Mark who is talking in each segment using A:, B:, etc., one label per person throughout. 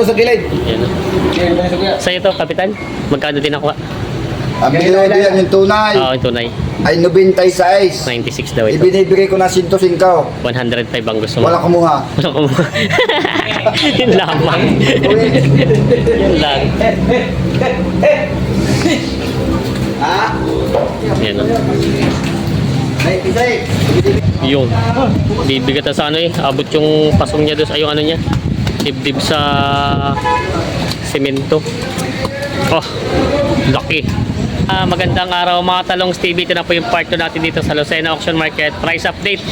A: doon sa gilid.
B: Yan. Sa ito, kapitan, magkano din nakuha?
A: Ang binili yan yung tunay
B: Oo, yung tunay.
A: ay 96.
B: 96 daw ito.
A: Ibinibigay ko na 105.
B: 105 ang gusto mo.
A: Wala kumuha.
B: Wala kumuha. Yun lamang. Yun lang.
A: Ha?
B: Yan o.
A: 96.
B: Yun. Bibigat na sa ano eh. Abot yung pasong niya doon. Ay, yung ano niya. Dibdib sa semento. Oh, laki. Ah, magandang araw mga talong TV. Ito na po yung part 2 natin dito sa Lucena Auction Market. Price update.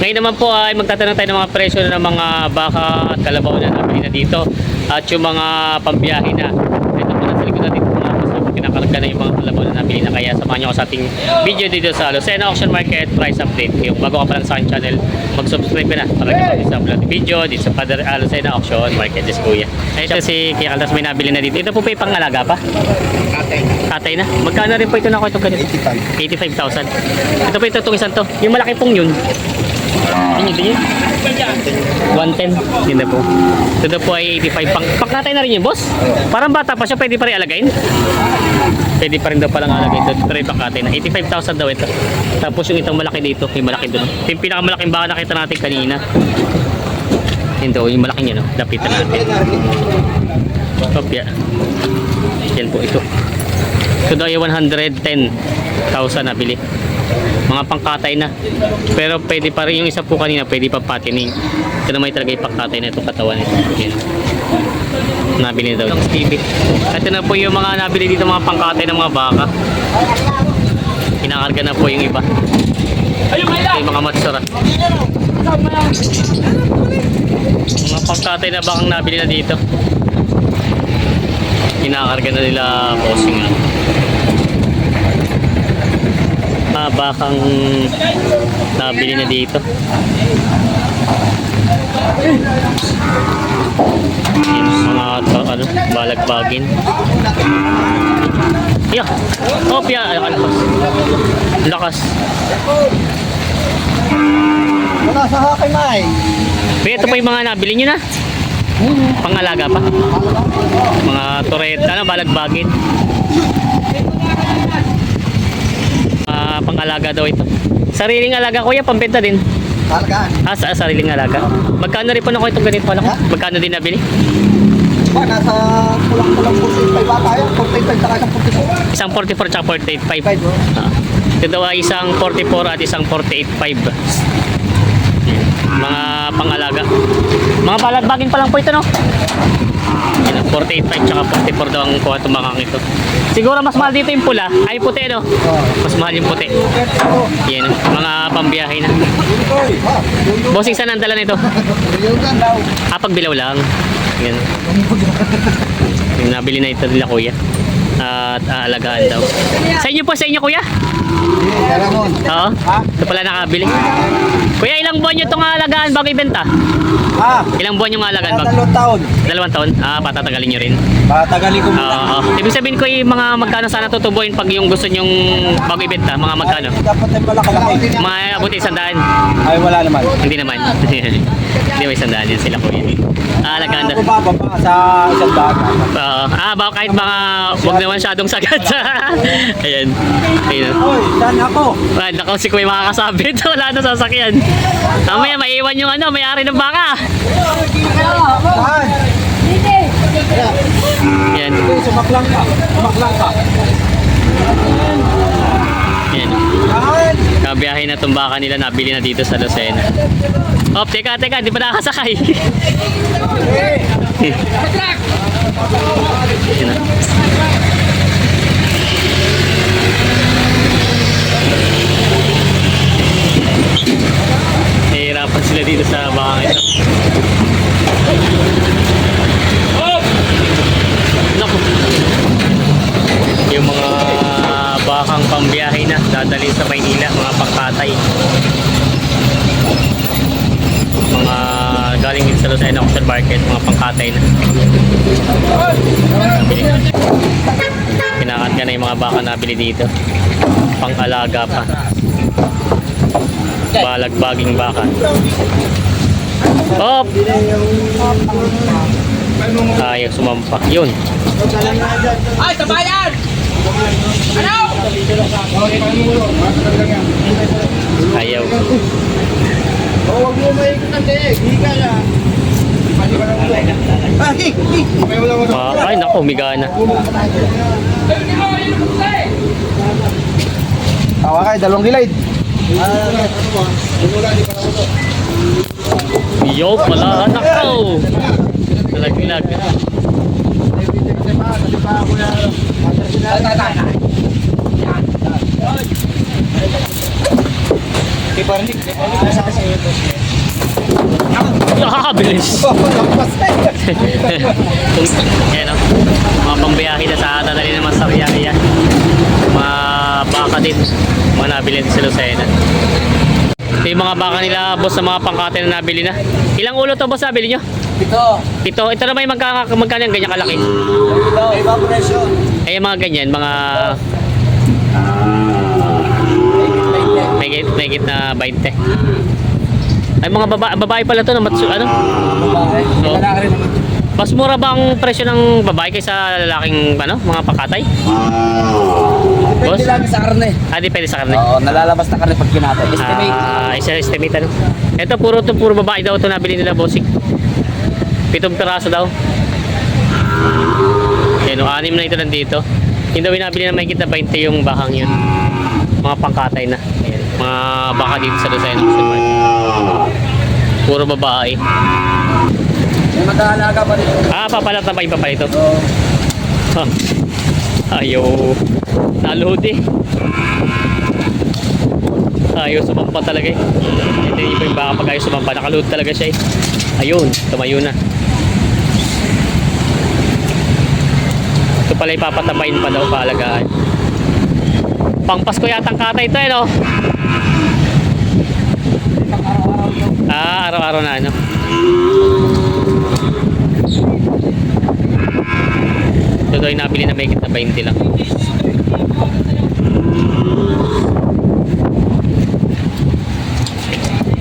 B: Ngayon naman po ay magtatanong tayo ng mga presyo ng mga baka at kalabaw na nabili na dito. At yung mga pambiyahe na. Ito po nasa likod natin mga kasama. Kinakarga na yung mga kalabaw na nabili na. Kaya samahan nyo ako sa ating video dito sa Lucena Auction Market Price Update. Yung bago ka pa lang sa aking channel, mag-subscribe na para dito sa upload video dito sa Padre uh, Lucena Auction Market. This kuya. Ito si Kuya Caldas may nabili na dito. Ito po pa yung pangalaga pa. Katay na. Magkano rin po ito na ko itong ganito? 85,000. Ito po ito itong isang to. Yung malaki pong yun. Ano yun? 110. Yun na po. Ito na po ay 85. Pang, pangkatay na rin yun, boss? Parang bata pa siya. Pwede pa rin alagayin? Pwede pa rin daw palang alagayin. Ito, yung pangkatay na. 85,000 daw ito. Tapos yung itong malaki dito. Yung malaki doon. Ito yung pinakamalaking baka nakita natin kanina. Yun daw, yung malaking yun. Oh. Lapitan natin. Kopya. Yan po ito. Ito daw ay 110,000 nabili. Mga pangkatay na. Pero pwede pa rin yung isa po kanina, pwede pa patining. Ito naman talaga yung pangkatay na itong katawan nito. Yan. Nabili na daw. TV. Ito na po yung mga nabili dito mga pangkatay ng mga baka. Kinakarga na po yung iba. Ito yung mga matsura. Mga pangkatay na bakang nabili na dito. Kinakarga na nila bossing lang. Mga bakang nabili na dito. Yan, mga to, ano, balagbagin. Yeah. Oh, piya. Ay, lakas. Lakas.
A: Wala sa hakin ay.
B: Pero ito pa yung mga nabili nyo na. Pangalaga pa. Mga turet, ano, balagbagin. Ah, pangalaga daw ito. Sariling alaga kuya, pambenta din.
A: Talagaan.
B: Ah, sa sariling alaga. Magkano rin po na ko itong ganito pala? Magkano din nabili?
A: Ba, nasa kulang-kulang 45 ba tayo? 45 saka isang 44.
B: Isang 44 tsaka 48.5.
A: 5 bro.
B: Ah. Ito daw ay isang 44 at isang 48.5. Mga pangalaga. Mga balagbagin pa lang po ito, no? Ang 48.5 tsaka 44 daw ang kuha itong mga ito. Siguro mas mahal dito yung pula. Ay, puti, no? Mas mahal yung puti. Yan, mga pambiyahe na. Bossing, saan ang dala nito? Ah, pagbilaw lang. Yan. Yung nabili na ito nila, kuya. At aalagaan daw. Sa inyo po, sa inyo, kuya? Oo. Ito pala nakabili. Kuya, ilang buwan nyo itong alagaan bago ibenta?
A: Ha?
B: Ilang buwan yung alagaan bago?
A: Dalawang taon.
B: Dalawang taon? Ah, patatagalin nyo rin.
A: Patagalin ko muna.
B: Oo. Ibig sabihin ko yung mga magkano sana tutubuin pag yung gusto nyong bago ibenta? Mga magkano?
A: Dapat ay pala kalaki.
B: Mga abuti isandaan.
A: Ay, wala naman.
B: Hindi naman. Hindi may isandaan yan sila kuya. Ah, alagaan na.
A: Ako bababa sa isang dagat.
B: Oo. ah, baka kahit mga wag naman masyadong sagad. Ayan. Ayan.
A: Uy, saan ako?
B: Ay, nakaw si Kuya makakasabit. Wala na sasakyan. Mamaya, maiwan yung ano, may-ari ng baka. Yan. Yan. Kabiyahe na itong baka nila, nabili na dito sa Lucena. Oh, teka, teka, di pa nakakasakay. Yan Nahihirapan sila dito sa baka ito. Naku. Yung mga bakang pambiyahe na dadalhin sa Maynila, mga pangkatay. Mga galing din sa Lucena Auction Market, mga pangkatay na. Pinakat ka na yung mga baka nabili dito. Pang-alaga pa. Balagbaging baka. Op! Ayaw sumampa. Yun.
C: Ay, tabayan! Ano?
B: Ayaw.
A: Huwag mo maikot ang leg. Higa na. Ah.
B: Ah, ay, naku, umiga na.
A: Tawa kayo, dalawang gilid.
B: Yo, pala, nakaw. Nalaglag. Ah, bilis. Yan o. Mga pambiyahe na sa dadali naman sa Riyaya. Mga baka din. Mga nabili sa Lucena. Ito yung mga baka nila, boss, sa mga pangkate na nabili na. Ilang ulo to, boss, nabili nyo?
A: Ito.
B: Ito, ito na may magkaka, magkano yung ganyan kalaki?
A: Ito. Evaporation.
B: Eh, yung mga ganyan, mga may git, may git na 20. Ay, mga baba, babae pala to, na matsu, ano?
A: Babae.
B: Oo.
A: Lalaki rin.
B: Mas mura ba ang presyo ng babae kaysa lalaking, ano, mga pakatay? Boss?
A: Depende lang sa karne.
B: Ah, depende sa karne.
A: Oo, nalalabas na karne pag kinatay. Estimate.
B: Ah, isa estimate ano. Ito puro to puro babae daw to nabili nila bossing. Pitong piraso daw. Yan, o, anim na ito nandito. Yung daw nabili na may na 20 yung bakang yun. Mga pangkatay na. Ayan. Mga baka dito sa Lucena. Puro babae.
A: May mag-aalaga pa rin.
B: Ah, papalat na ba yung papalito?
A: Oo.
B: Huh. Ayaw. Naluhod eh. Ayaw sumampa talaga eh. Ito yung iba yung baka pag ayaw sumampa. Nakaluhod talaga siya eh. Ayun, tumayo na. Ito pala ipapatabayin pa daw paalagaan. Pang Pasko yata ang kata ito eh no? Ah, araw-araw na ano. Ito daw yung na may na 20 lang.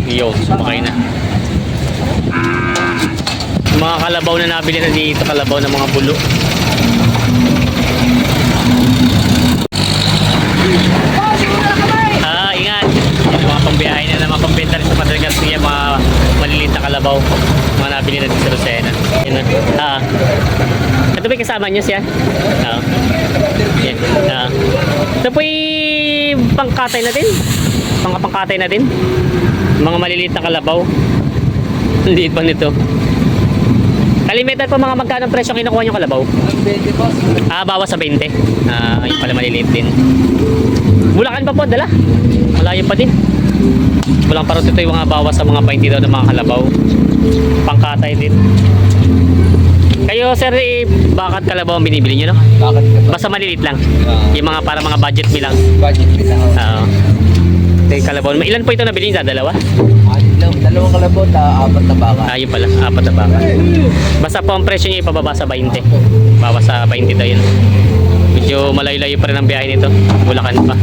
B: Yun, sumakay na. Yung Mga kalabaw na nabili na dito, kalabaw ng mga bulo. Ah, ingat. Yung mga pambiyahe na naman pambenta sa Padre Garcia, mga maliliit na kalabaw. Nabili na dito sa Lucena. Yun na. Ah. Ito ba kasama niyo siya? Oo. Yan. Ah. Ito po pangkatay natin. Mga pangkatay natin. Mga maliliit na kalabaw. Liit pa nito. Kalimetan po mga magkano presyo kinukuha niyo kalabaw?
A: Ang 20 boss.
B: Ah, bawas sa 20. Ah, yung pala maliliit din. Bulacan pa po, dala. Malayo pa din. Walang parot ito yung mga bawas sa mga 20 daw ng mga kalabaw. Pangkatay din. Kayo, sir, eh, bakit kalabaw ang binibili nyo, no?
A: Bakit ka ba?
B: Basta maliliit lang. Yung mga para mga budget bilang.
A: Budget bilang.
B: Oo. Ito yung kalabaw. Ilan po ito nabili niya? Dalawa?
A: Dalawang, dalawang kalabot, ah, apat na baka.
B: Ah, yun pala. Apat na baka. Basta po ang presyo niya ipababa sa 20. Bawas sa 20 daw yun. Medyo malayo-layo pa rin ang biyahe nito. Bulacan pa.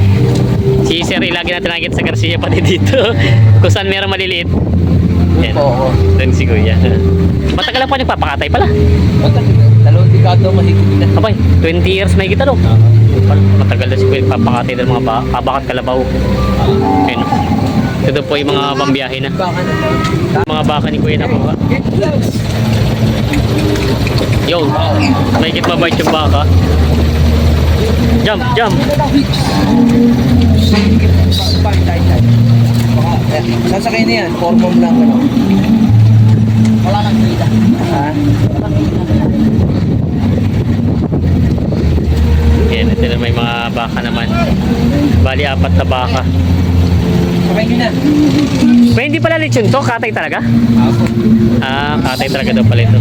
B: Si Sir, eh, lagi natin nakikita sa Garcia pati dito. Kung saan meron maliliit. Yan.
A: Oo.
B: Doon si Kuya. Matagal lang po nagpapakatay pala.
A: Matagal. Dalawang dekado mahigit na.
B: Abay, 20 years may kita no. Matagal na si Kuya nagpapakatay ng mga ba kabakat kalabaw. Ayun. Ito po yung mga pambiyahe na.
A: Na.
B: Mga baka ni Kuya nakuha. Yun. May mabait yung baka. Jump, jump.
A: Sasakay na yan, formom lang ano. Wala nang kita. Ha?
B: Yan, ito na may mga baka naman. Bali, apat na baka.
A: Sakay nyo na.
B: May hindi pala lechon to, katay talaga?
A: Ako.
B: Ah, katay talaga daw pala ito.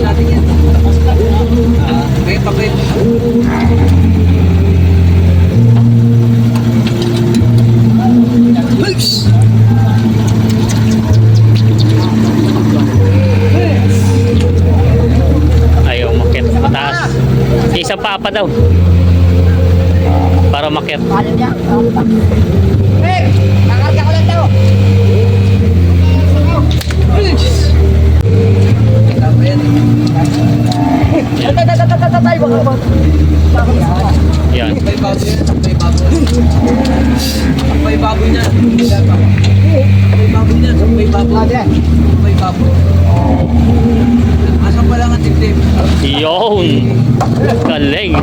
A: Natin yan. Ah, may papel. Nice!
B: Ayaw makit. Mataas. Isa pa pa daw. Para makit.
C: Hey! Nakakita ko lang
B: yan.
C: May baboy yan, may baboy. May baboy na. May baboy na, may baboy. May baboy. Asa pa lang ang tiktip?
B: Yun. Galing.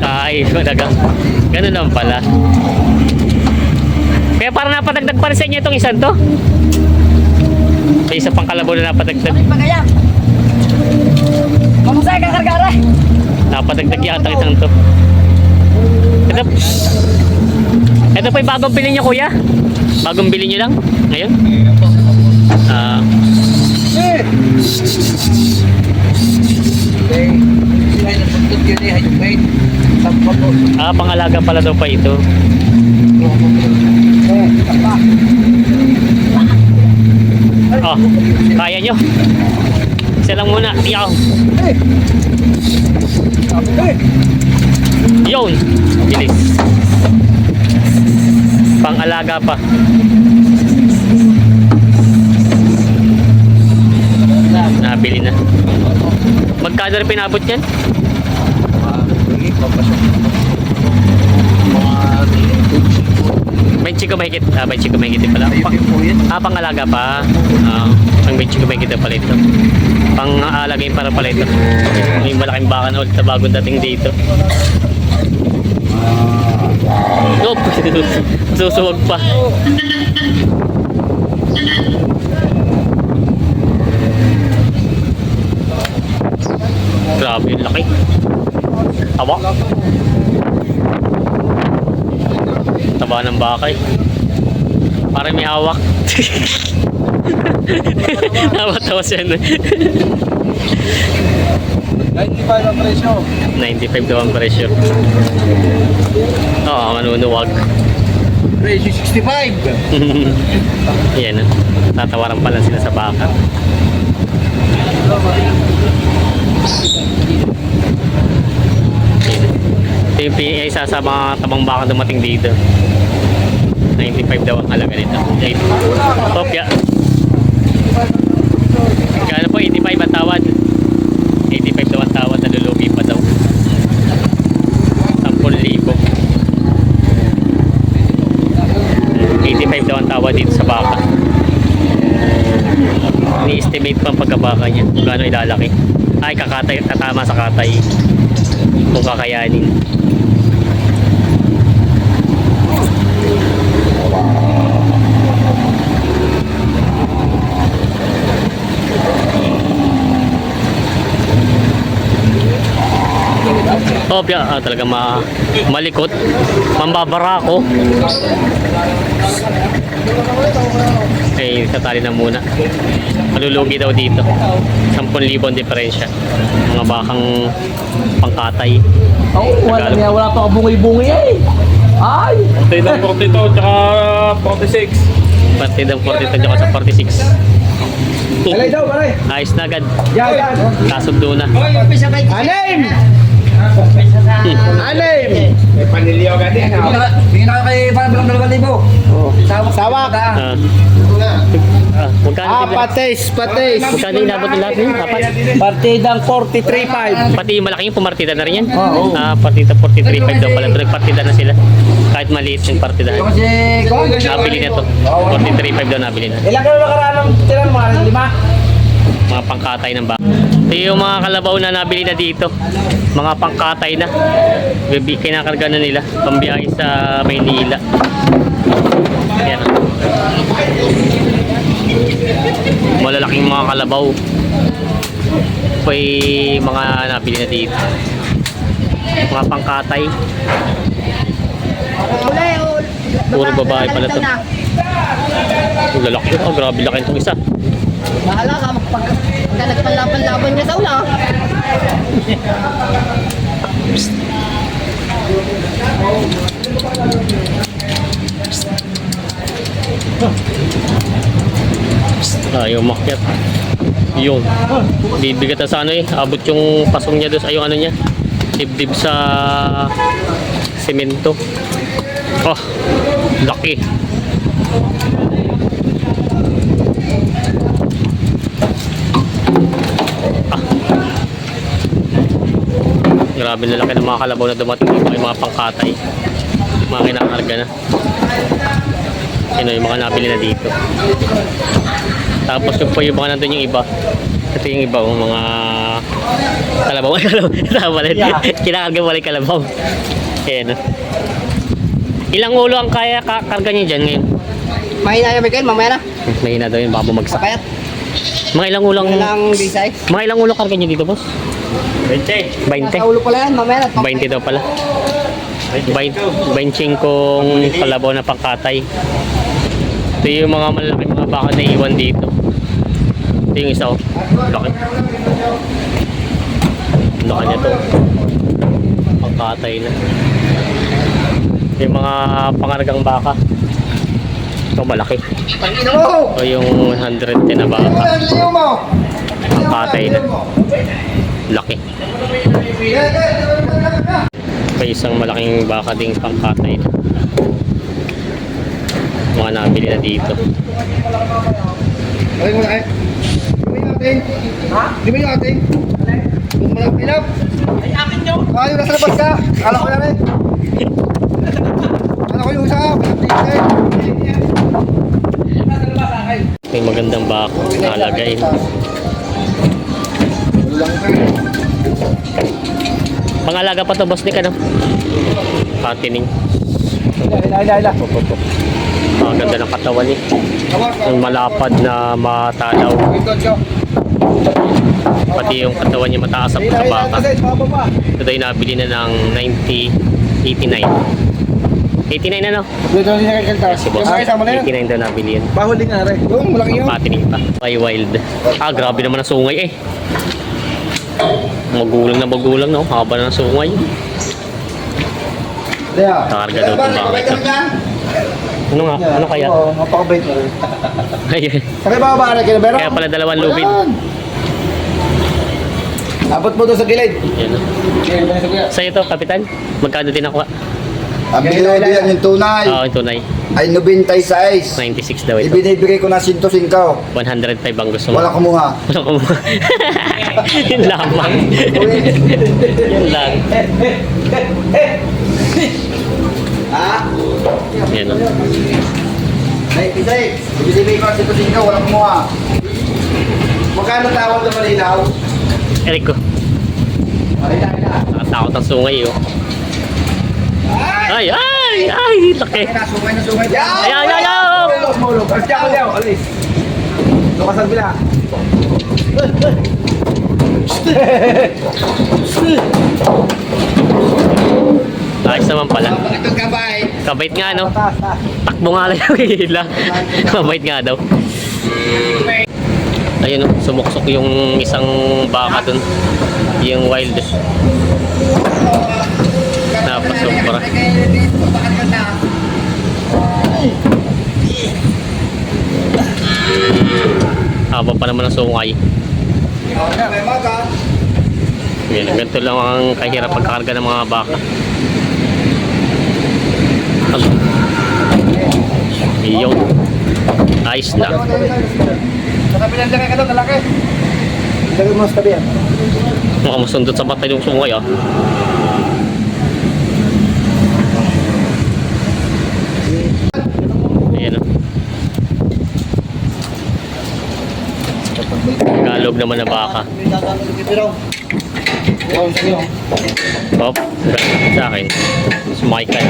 B: Ay, talaga. Ganun lang pala. Kaya parang napadagdag pa rin sa inyo itong isang to. May isa pang kalabaw na napadagdag.
A: Pagayang. Mamusay ka kargara.
B: Napadagdag yata isang to. Ito, ito pa yung bagong pili niyo kuya. Bagong bili niyo lang ngayon. Ah,
C: po.
B: ah, pangalaga pala daw pa ito. Oh, kaya nyo. Isa lang muna. Yaw.
A: Eh! Eh!
B: Yun. Bilis. Pangalaga pa. Nabili na. Magkano rin pinabot yan? 20 ko mahigit. Ah, 20 ko mahigit pala. Ah, pangalaga pa. Ah, pang 20 ko mahigit pala ito. Pang-alagay para pala ito. May malaking baka na ulit na bagong dating dito. Nope. Susuwag pa. Grabe, yung laki. Tawa. Taba ng bakay. Parang may hawak. Tawa-tawa siya. no?
C: 95 ang presyo.
B: 95 daw ang presyo. Oo, manunuwag.
C: Presyo 65.
B: Yan. Tatawaran pala sila sa baka. Ito yung PA isa sa mga tabang baka dumating dito. 95 daw ang halaga nito. Eight. Kopya. Po? 85 ang tawad. 85 daw ang tawad. Nalulugi pa daw. 10,000. 85 daw ang tawad dito sa baka. Ni-estimate pa ang pagkabaka niya. Kung gaano ilalaki. Ay, kakatay, tatama sa katay. Kung kakayanin. Oh, piya, ah, talaga ma malikot. Mambabara ako. Eh, tatali na muna. Malulugi daw dito. 10,000 ang diferensya. Mga bakang pangkatay.
C: Oh,
B: wala
C: wala, wala pa kabungi-bungi eh. Ay!
D: Partida 42 tsaka 46.
B: Partidang 42 tsaka sa 46.
A: Alay daw, alay.
B: Ayos na agad.
A: Yan, yan.
B: Kasundo na.
A: Anim! Anim!
D: May paniliw agad yan.
C: Bigyan na kay parang bilang dalawang libo. Sawa.
A: Sawa ka.
B: Ah. Ah, magkano
A: Ah,
B: din
A: patis, patis.
B: Magkano inabot ng lahat niyo? Apat?
A: Partidang 43.5.
B: Pati yung malaking pumartida na rin yan?
A: Oo.
B: Ah, partida 43.5 daw pala. Nagpartida na sila. Kahit maliit yung partida.
C: Kasi,
B: Nabili na to. 43.5 daw nabili na.
A: Ilang kilo nakaraan ng tira ng mga lima?
B: Mga pangkatay ng baka. Ito yung mga kalabaw na nabili na dito. Mga pangkatay na. Bibi, kinakarga na nila. Pambiyahe sa Maynila. Yan. Malalaking mga kalabaw. Yung mga nabili na dito. Mga pangkatay. Puro babae pala to. Lalaki. Oh, grabe laki itong isa.
E: Bahala ka, pag pagka nagpanlaban-laban niya sa ula.
B: Ayaw makyat. Yun. Bibigat na sa ano eh. Abot yung pasong niya doon sa yung ano niya. Dibdib sa semento. Oh, laki. Grabe na laki ng mga kalabaw na dumating dito yung mga pangkatay. Mga kinakarga na. Yun yung mga nabili na dito. Tapos yung po yung mga nandun yung iba. Ito yung iba, yung mga kalabaw. Ay, kalabaw. Tama rin. Kinakarga mo rin kalabaw. Ayan o. Ilang ulo ang kaya kakarga niyo dyan ngayon?
E: Mahina yung Miguel, mamaya na.
B: Mahina daw yun, baka bumagsak.
E: Sapayat.
B: Mga ilang ulang,
E: Ilang bisay.
B: mga ilang ulo karga niyo dito, boss? 20. 20.
E: Nasa ulo pala yan, mamaya na.
B: 20 daw pala. 20 kong kalabaw na pangkatay. Ito yung mga malaki mga baka na iwan dito. Ito yung isa oh. Laki. Laki niya to. Pangkatay na. Ito yung mga pangargang baka. Ito malaki. Ito yung 110 na baka.
A: Ang liyo mo!
B: Pangkatay na. Laki. May isang malaking baka ding pangkatay na. Mga nabili na dito.
A: Ay, mo na eh. Di mo yung ating? Ha? Di mo yung ating? Kung malang pilap. Ay, akin yun. Yung nasa labas ka. Kala ko yan eh. Walang tingin eh.
B: May magandang baka nalagay. Pangalaga pa to boss ni ka no? Patining.
A: Ila, ila, ila.
B: Ang ganda ng katawan ni. Yung malapad na matalaw. Pati yung katawan niya mataas sa baka. Ito yung nabili na ng 90, 89. 89 na no?
A: Dito din sa kakanta.
B: Si boss.
A: Yung mo na yan.
B: 89 daw nabili yan.
A: Bahuli nga rin. Yung malaki yun.
B: Patining pa. Ay wild. Ah, grabe naman ang sungay eh. Magulang na magulang no. Haba na ng sungay.
A: Kaya.
B: Kakarga daw itong baka ito. Ano nga? Ano kaya?
A: Oo, mapakabait na rin.
B: Ay,
A: Sakay ba ba kaya meron?
B: Kaya pala dalawang lubid.
A: Abot mo doon sa gilid.
B: Yan. Sa'yo to, kapitan? Magkano din nakuha?
F: Ang binili yan yung tunay
B: Oo, yung tunay.
F: ay 96.
B: 96 daw ito.
F: Ibinibigay ko na 105.
B: 105 ang gusto mo.
F: Wala kumuha.
B: Wala ko mo. Yun lamang. Yun lang.
F: Ha?
B: Yan o.
F: 96. Ibinibigay ko na 105. Wala kumuha. Magkano tawag na malinaw?
B: Eric ko. Nakatakot ang sungay oh. Ay, ay, ay, laki.
F: Sumay na sumay.
B: Ay, ay, ay, ay.
A: Mulog. Alis ako liyaw. Alis. Lukas ang bila.
B: Ayos naman pala.
F: Itong gabay.
B: Kabait nga no. Takbo nga lang yung hila. Kabait nga daw. Ayun oh, sumuksok yung isang baka dun. Yung wild. Napasubra. Haba pa naman ang sungay. Yan, ganito lang ang kahirap pagkakarga ng mga baka. Iyon. Ayos na.
A: Sa kabilang laki ka lalaki. Lagay mo sa tabi yan.
B: Mukhang masundot sa mata yung sungay ah. Ayan oh. Tagalog naman na baka. Hop, sa akin. Ka.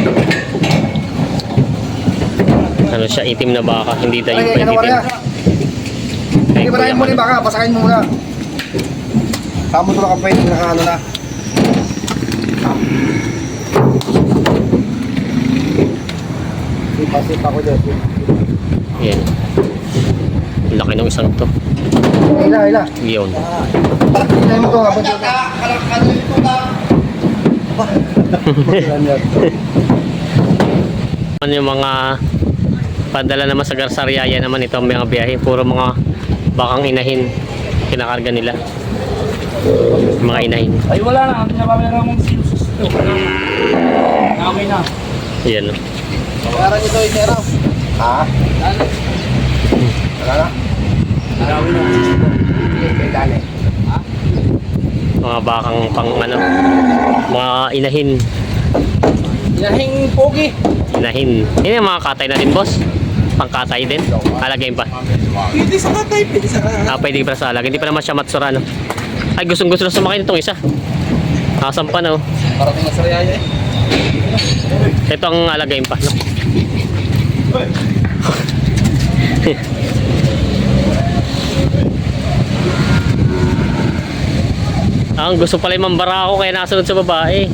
B: Ano siya, itim na baka, hindi tayo
A: Ay,
B: pa itim.
A: Hindi ba tayo muna baka? Pasakin mo muna. Tamo to na ano na. Sipa-sipa ko dyan.
B: Yan. Laki ng isang to.
A: Ila, ila.
B: Yun.
A: Ila mo to habang dito.
B: Ano yung mga padala naman sa Garsariaya naman ito ang mga biyahe. Puro mga bakang inahin kinakarga nila. Mga inahin.
D: Ay wala na, hindi na pamilya mong sinusus ito. Nakawin na.
B: Yan. oh.
A: Bayaran nyo to, Itero.
F: Ha? Wala na?
D: Nakawin na.
F: Kay Dali.
B: Mga bakang pang ano, mga inahin.
C: Inahing pogi.
B: Inahin. Yan yung mga katay na din, boss. Pangkatay din. Alagayin pa.
C: Pwede sa katay, pwede sa
B: Ah, pwede pa sa alag. Hindi pa naman siya matsura, no? Ay, gustong gusto na sumakay nitong isa. Nakasam pa, no?
C: Parating na sa riyaya eh.
B: Ito ang alagayin pa, no? Ang gusto pala yung mambara ako kaya nasunod sa babae.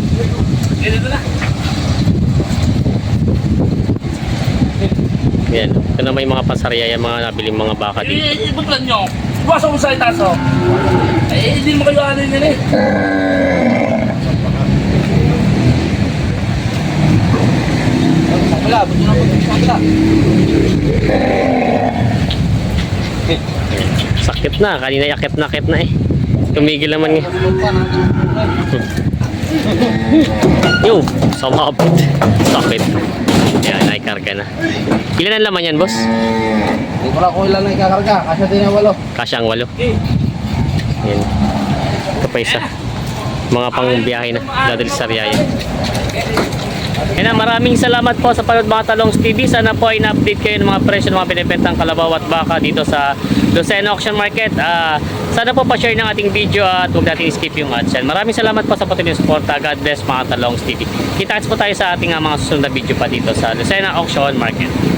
B: Yan. Ito na may mga pasarya yan, mga nabiling mga baka dito.
D: Eh, ibang plan nyo. Iwasan mo sa itaas, oh. Eh, hindi mo kayo ano yun eh.
C: Wala, buto na buto sa wala.
B: Sakit na. Kanina yakit na yakit na eh. Tumigil naman eh. Yung, sumabot. Sakit. Yan, naikarga na. Ilan ang laman yan, boss?
C: Hindi ko lang kung ilan na ikakarga, kasi din na walo.
B: Kasya ang walo. Yan. Ito pa isa. Mga pang biyahe na. Dadali sa Riyaya. Yan na, maraming salamat po sa panood mga Talongs TV. Sana po ay na-update kayo ng mga presyo ng mga binibentang kalabaw at baka dito sa Lucena Auction Market. Ah, sana po pa-share ng ating video at huwag natin skip yung ads. Maraming salamat po sa patuloy suporta. God bless mga Talongs TV. Kita-kits po tayo sa ating ah, mga susunod na video pa dito sa Lucena Auction Market.